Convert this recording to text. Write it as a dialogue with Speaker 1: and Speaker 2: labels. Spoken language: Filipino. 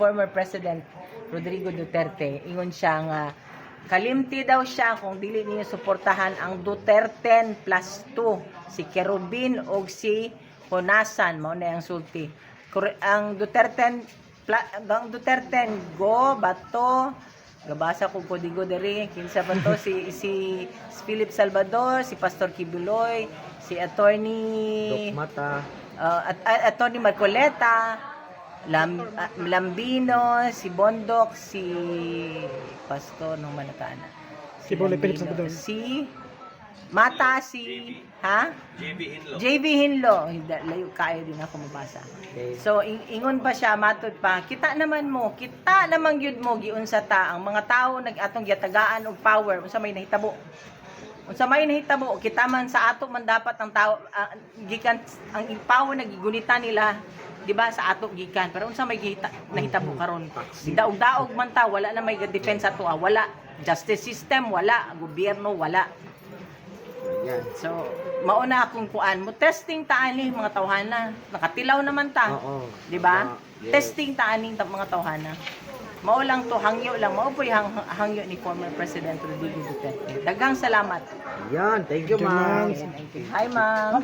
Speaker 1: former President Rodrigo Duterte. Ingon siya nga kalimti daw siya kung dili niyo suportahan ang Duterte plus 2 si Kerubin o si Honasan mao na ang sulti. Ang Duterte ang Duterte go bato Gabasa ko kodigo diri kinsa ba to si si Philip Salvador, si Pastor Kibuloy, si Attorney
Speaker 2: Mata.
Speaker 1: uh, at, at Attorney Marcoleta, Lam, ah, Lambino, si Bondok, si Pastor nung Manakana.
Speaker 3: Si Bola Philip
Speaker 1: Lambino,
Speaker 3: Salvador.
Speaker 1: Si Mata, si ha?
Speaker 4: JB Inlo.
Speaker 1: JV Hinlo. Hindi, Layo kayo din ako mabasa.
Speaker 2: Okay.
Speaker 1: So ing- ingon pa siya matod pa kita naman mo kita naman gyud mo giunsa ta ang mga tawo nag atong giyatagaan og power unsa may nahitabo unsa may nahitabo kita man sa ato man dapat ang tao ah, gikan ang power nagigunitan nila di ba sa ato gikan pero unsa may gihita, nahitabo karon daog-daog man ta wala na may defense ato ah, wala justice system wala gobyerno wala
Speaker 2: Yan.
Speaker 1: so mauna akong kuan mo testing ta ani mga tawhana nakatilaw naman ta
Speaker 2: Oo.
Speaker 1: Di ba?
Speaker 2: Ah, yes.
Speaker 1: Testing ta aning ta- mga tawhana. Mao lang to hangyo lang mao po'y hang, hangyo ni former President Rodrigo Duterte. Dagang salamat.
Speaker 2: Yan. Thank you,
Speaker 3: ma'am.
Speaker 1: Hi ma'am.